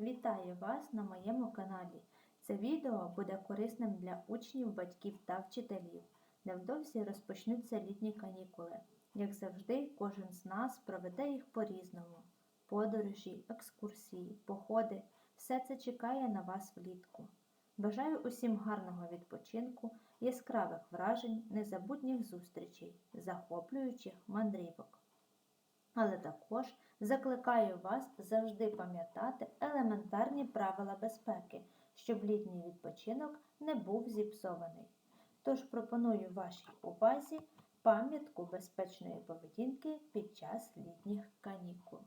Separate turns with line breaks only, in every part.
Вітаю вас на моєму каналі. Це відео буде корисним для учнів, батьків та вчителів. Невдовзі розпочнуться літні канікули. Як завжди, кожен з нас проведе їх по-різному. Подорожі, екскурсії, походи все це чекає на вас влітку. Бажаю усім гарного відпочинку, яскравих вражень, незабутніх зустрічей, захоплюючих мандрівок. Але також закликаю вас завжди пам'ятати елементарні правила безпеки, щоб літній відпочинок не був зіпсований. Тож пропоную вашій увазі пам'ятку безпечної поведінки під час літніх канікул.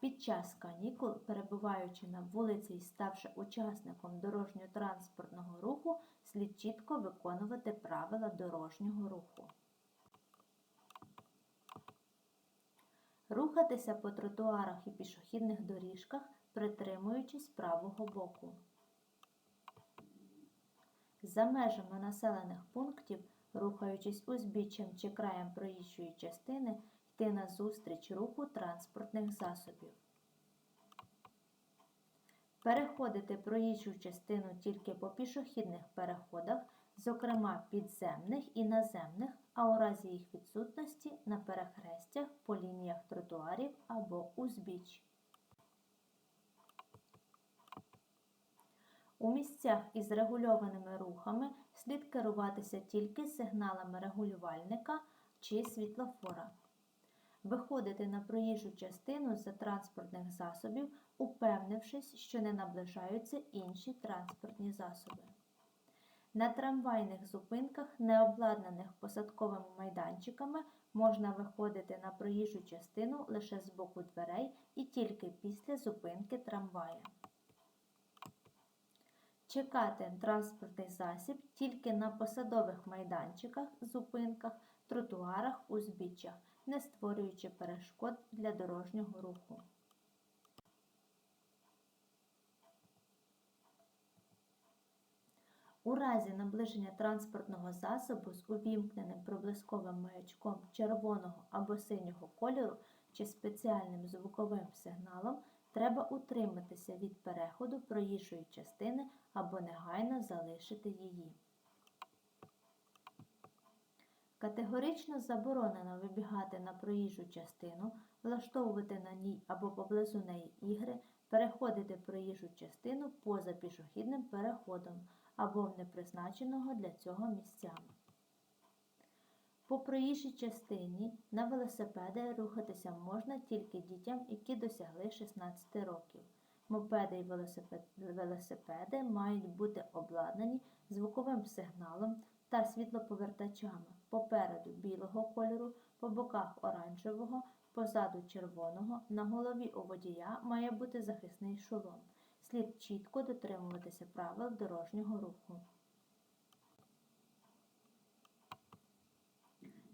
Під час канікул, перебуваючи на вулиці і ставши учасником дорожньо-транспортного руху, слід чітко виконувати правила дорожнього руху. Рухатися по тротуарах і пішохідних доріжках, притримуючись правого боку. За межами населених пунктів, рухаючись узбіччям чи краєм проїжджої частини, йти назустріч руху транспортних засобів. Переходити проїжджу частину тільки по пішохідних переходах, зокрема підземних і наземних, а у разі їх відсутності на перехрестях по лініях тротуарів або узбіч. У місцях із регульованими рухами слід керуватися тільки сигналами регулювальника чи світлофора. Виходити на проїжджу частину за транспортних засобів, упевнившись, що не наближаються інші транспортні засоби. На трамвайних зупинках, не обладнаних посадковими майданчиками, можна виходити на проїжджу частину лише з боку дверей і тільки після зупинки трамвая. Чекати транспортний засіб тільки на посадових майданчиках, зупинках, тротуарах, узбіччях, не створюючи перешкод для дорожнього руху. У разі наближення транспортного засобу з увімкненим проблисковим маячком червоного або синього кольору чи спеціальним звуковим сигналом треба утриматися від переходу проїжджої частини або негайно залишити її. Категорично заборонено вибігати на проїжджу частину, влаштовувати на ній або поблизу неї ігри, переходити проїжджу частину поза пішохідним переходом або в непризначеного для цього місцями. По проїжджій частині на велосипеди рухатися можна тільки дітям, які досягли 16 років. Мопеди і велосипеди мають бути обладнані звуковим сигналом та світлоповертачами попереду білого кольору, по боках оранжевого, позаду червоного, на голові у водія має бути захисний шолом. Слід чітко дотримуватися правил дорожнього руху.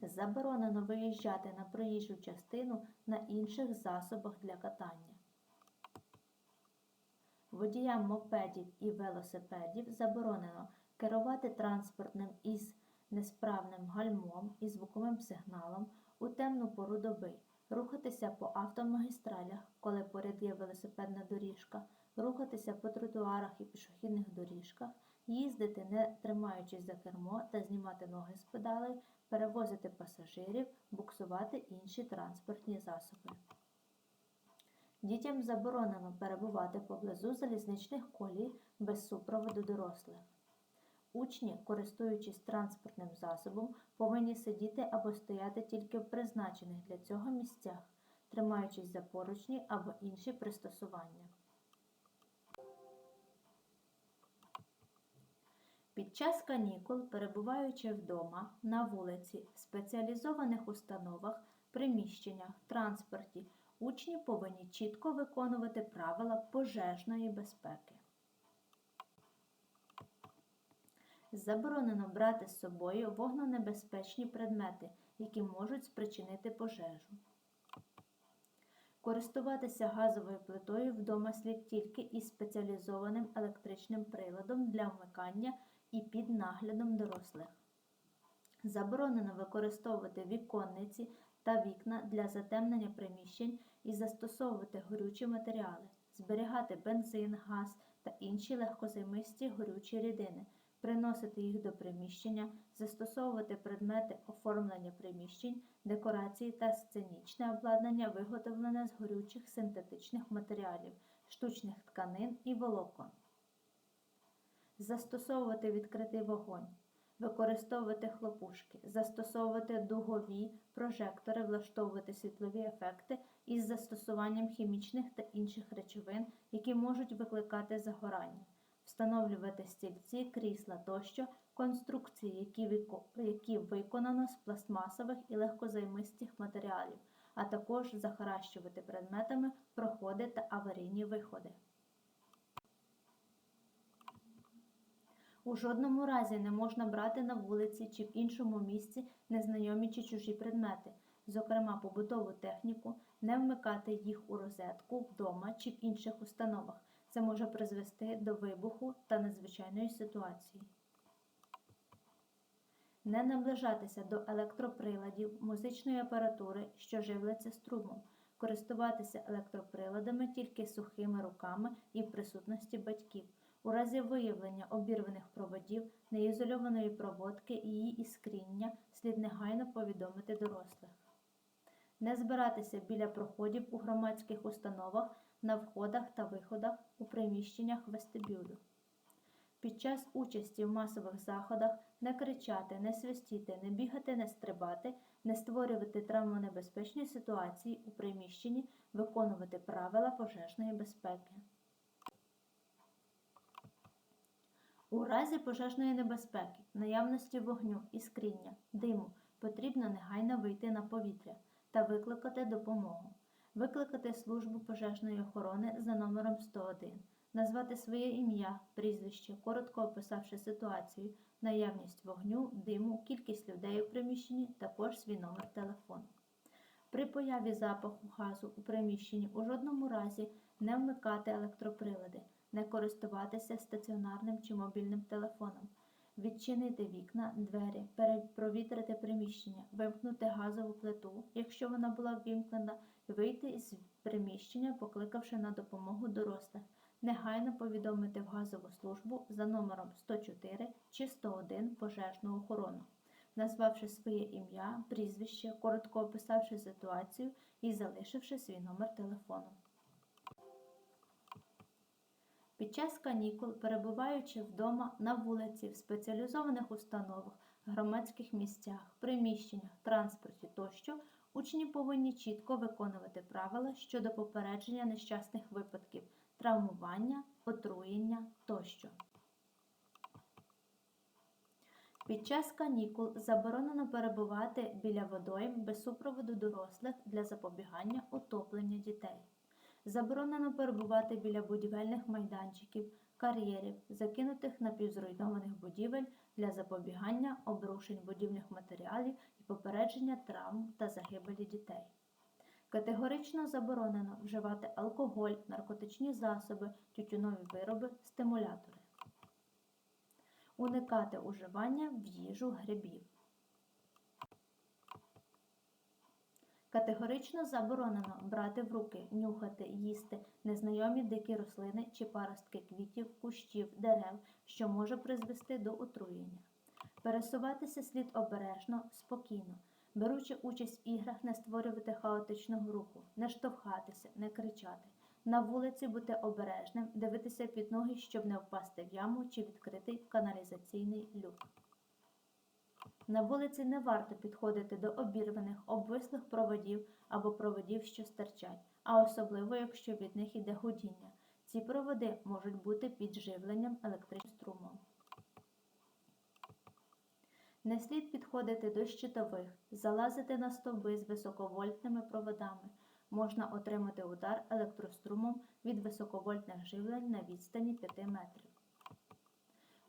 Заборонено виїжджати на проїжджу частину на інших засобах для катання. Водіям мопедів і велосипедів заборонено керувати транспортним із несправним гальмом і звуковим сигналом у темну пору доби, рухатися по автомагістралях, коли поряд є велосипедна доріжка, рухатися по тротуарах і пішохідних доріжках, їздити, не тримаючись за кермо та знімати ноги з педалей, перевозити пасажирів, буксувати інші транспортні засоби. Дітям заборонено перебувати поблизу залізничних колій без супроводу дорослих. Учні, користуючись транспортним засобом, повинні сидіти або стояти тільки в призначених для цього місцях, тримаючись за поручні або інші пристосування. Під час канікул, перебуваючи вдома, на вулиці, в спеціалізованих установах, приміщеннях, транспорті, учні повинні чітко виконувати правила пожежної безпеки. Заборонено брати з собою вогненебезпечні предмети, які можуть спричинити пожежу. Користуватися газовою плитою вдома слід тільки із спеціалізованим електричним приладом для вмикання і під наглядом дорослих. Заборонено використовувати віконниці та вікна для затемнення приміщень і застосовувати горючі матеріали, зберігати бензин, газ та інші легкозаймисті горючі рідини, приносити їх до приміщення, застосовувати предмети оформлення приміщень, декорації та сценічне обладнання, виготовлене з горючих синтетичних матеріалів, штучних тканин і волокон. Застосовувати відкритий вогонь, використовувати хлопушки, застосовувати дугові прожектори, влаштовувати світлові ефекти із застосуванням хімічних та інших речовин, які можуть викликати загорання, встановлювати стільці, крісла тощо, конструкції, які, віко- які виконано з пластмасових і легкозаймистих матеріалів, а також захаращувати предметами проходи та аварійні виходи. У жодному разі не можна брати на вулиці чи в іншому місці незнайомі чи чужі предмети, зокрема побутову техніку, не вмикати їх у розетку вдома чи в інших установах. Це може призвести до вибуху та надзвичайної ситуації. Не наближатися до електроприладів, музичної апаратури, що живляться струмом, користуватися електроприладами тільки сухими руками і в присутності батьків. У разі виявлення обірваних проводів, неізольованої проводки і її іскріння слід негайно повідомити дорослих. Не збиратися біля проходів у громадських установах, на входах та виходах у приміщеннях вестибюлю. Під час участі в масових заходах не кричати, не свистіти, не бігати, не стрибати, не створювати травмонебезпечні ситуації у приміщенні, виконувати правила пожежної безпеки. У разі пожежної небезпеки, наявності вогню, іскріння, диму потрібно негайно вийти на повітря та викликати допомогу, викликати службу пожежної охорони за номером 101, назвати своє ім'я, прізвище, коротко описавши ситуацію, наявність вогню, диму, кількість людей у приміщенні, також свій номер телефону. При появі запаху газу у приміщенні у жодному разі не вмикати електроприлади, не користуватися стаціонарним чи мобільним телефоном, відчинити вікна, двері, перепровітрити приміщення, вимкнути газову плиту, якщо вона була ввімкнена, вийти з приміщення, покликавши на допомогу дорослих, негайно повідомити в газову службу за номером 104 чи 101 пожежну охорону назвавши своє ім'я, прізвище, коротко описавши ситуацію і залишивши свій номер телефону. Під час канікул, перебуваючи вдома на вулиці, в спеціалізованих установах, громадських місцях, приміщеннях, транспорті тощо, учні повинні чітко виконувати правила щодо попередження нещасних випадків, травмування, отруєння тощо. Під час канікул заборонено перебувати біля водойм без супроводу дорослих для запобігання утоплення дітей. Заборонено перебувати біля будівельних майданчиків, кар'єрів, закинутих напівзруйнованих будівель для запобігання обрушень будівельних матеріалів і попередження травм та загибелі дітей. Категорично заборонено вживати алкоголь, наркотичні засоби, тютюнові вироби, стимулятори. Уникати уживання в їжу грибів. Категорично заборонено брати в руки, нюхати, їсти незнайомі дикі рослини чи паростки квітів, кущів, дерев, що може призвести до отруєння. Пересуватися слід обережно, спокійно, беручи участь в іграх, не створювати хаотичного руху, не штовхатися, не кричати. На вулиці бути обережним, дивитися під ноги, щоб не впасти в яму чи відкритий каналізаційний люк. На вулиці не варто підходити до обірваних, обвислих проводів або проводів, що стирчать, а особливо, якщо від них іде гудіння. Ці проводи можуть бути під живленням електричним струмом. Не слід підходити до щитових, залазити на стовби з високовольтними проводами. Можна отримати удар електрострумом від високовольтних живлень на відстані 5 метрів.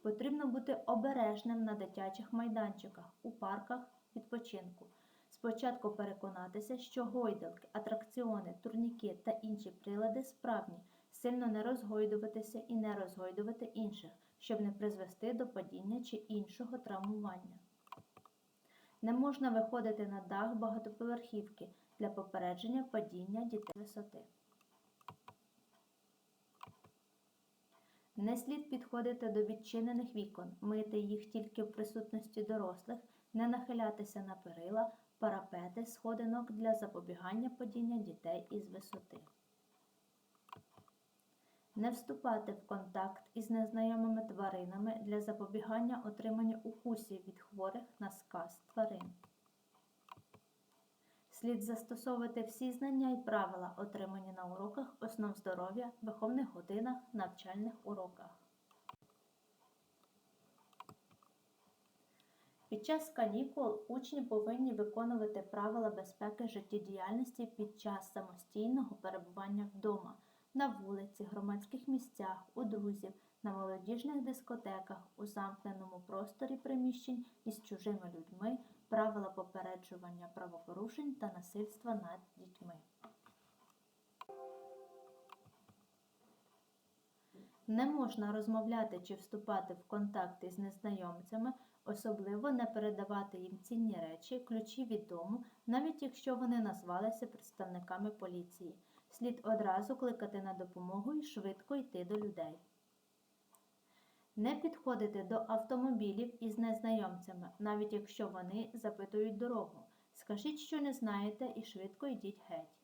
Потрібно бути обережним на дитячих майданчиках, у парках відпочинку. Спочатку переконатися, що гойдалки, атракціони, турніки та інші прилади справні, сильно не розгойдуватися і не розгойдувати інших, щоб не призвести до падіння чи іншого травмування. Не можна виходити на дах багатоповерхівки для попередження падіння дітей висоти. Не слід підходити до відчинених вікон, мити їх тільки в присутності дорослих, не нахилятися на перила, парапети, сходинок для запобігання падіння дітей із висоти. Не вступати в контакт із незнайомими тваринами для запобігання отримання укусів від хворих на сказ тварин. Слід застосовувати всі знання і правила, отримані на уроках основ здоров'я, виховних годинах, навчальних уроках. Під час канікул учні повинні виконувати правила безпеки життєдіяльності під час самостійного перебування вдома, на вулиці, громадських місцях, у друзів, на молодіжних дискотеках, у замкненому просторі приміщень із чужими людьми, правила попереджування правопорушень та насильства над дітьми. Не можна розмовляти чи вступати в контакти з незнайомцями, особливо не передавати їм цінні речі, ключі від дому, навіть якщо вони назвалися представниками поліції. Слід одразу кликати на допомогу і швидко йти до людей. Не підходити до автомобілів із незнайомцями, навіть якщо вони запитують дорогу. Скажіть, що не знаєте, і швидко йдіть геть.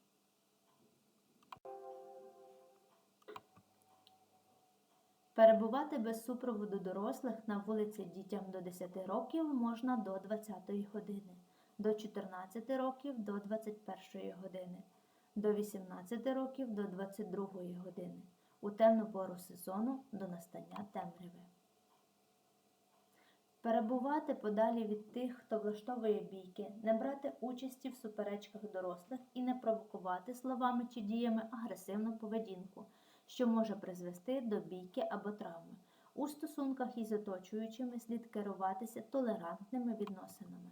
Перебувати без супроводу дорослих на вулиці дітям до 10 років можна до 20 години, до 14 років до 21 години, до 18 років до 22 години, у темну пору сезону до настання темряви. Перебувати подалі від тих, хто влаштовує бійки, не брати участі в суперечках дорослих і не провокувати словами чи діями агресивну поведінку, що може призвести до бійки або травми. У стосунках із оточуючими слід керуватися толерантними відносинами.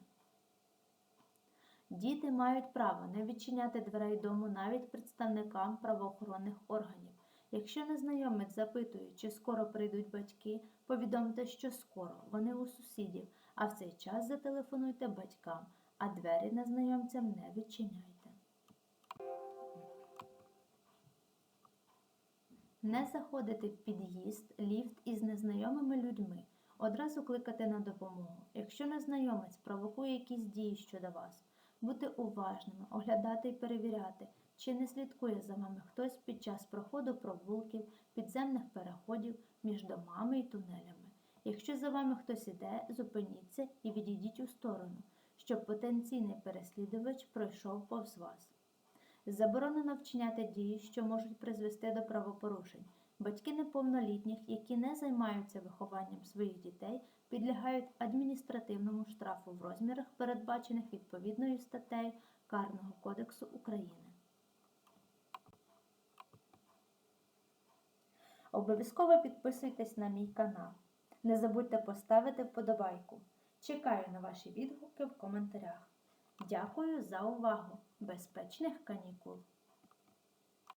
Діти мають право не відчиняти дверей дому навіть представникам правоохоронних органів. Якщо незнайомець запитує, чи скоро прийдуть батьки, повідомте, що скоро, вони у сусідів, а в цей час зателефонуйте батькам, а двері незнайомцям не відчиняйте. Не заходити в під'їзд, ліфт із незнайомими людьми. Одразу кликати на допомогу. Якщо незнайомець провокує якісь дії щодо вас, бути уважними, оглядати і перевіряти, чи не слідкує за вами хтось під час проходу провулків, підземних переходів між домами і тунелями. Якщо за вами хтось іде, зупиніться і відійдіть у сторону, щоб потенційний переслідувач пройшов повз вас. Заборонено вчиняти дії, що можуть призвести до правопорушень. Батьки неповнолітніх, які не займаються вихованням своїх дітей, підлягають адміністративному штрафу в розмірах, передбачених відповідною статтею Карного кодексу України. Обов'язково підписуйтесь на мій канал. Не забудьте поставити вподобайку. Чекаю на ваші відгуки в коментарях. Дякую за увагу! Безпечних канікул!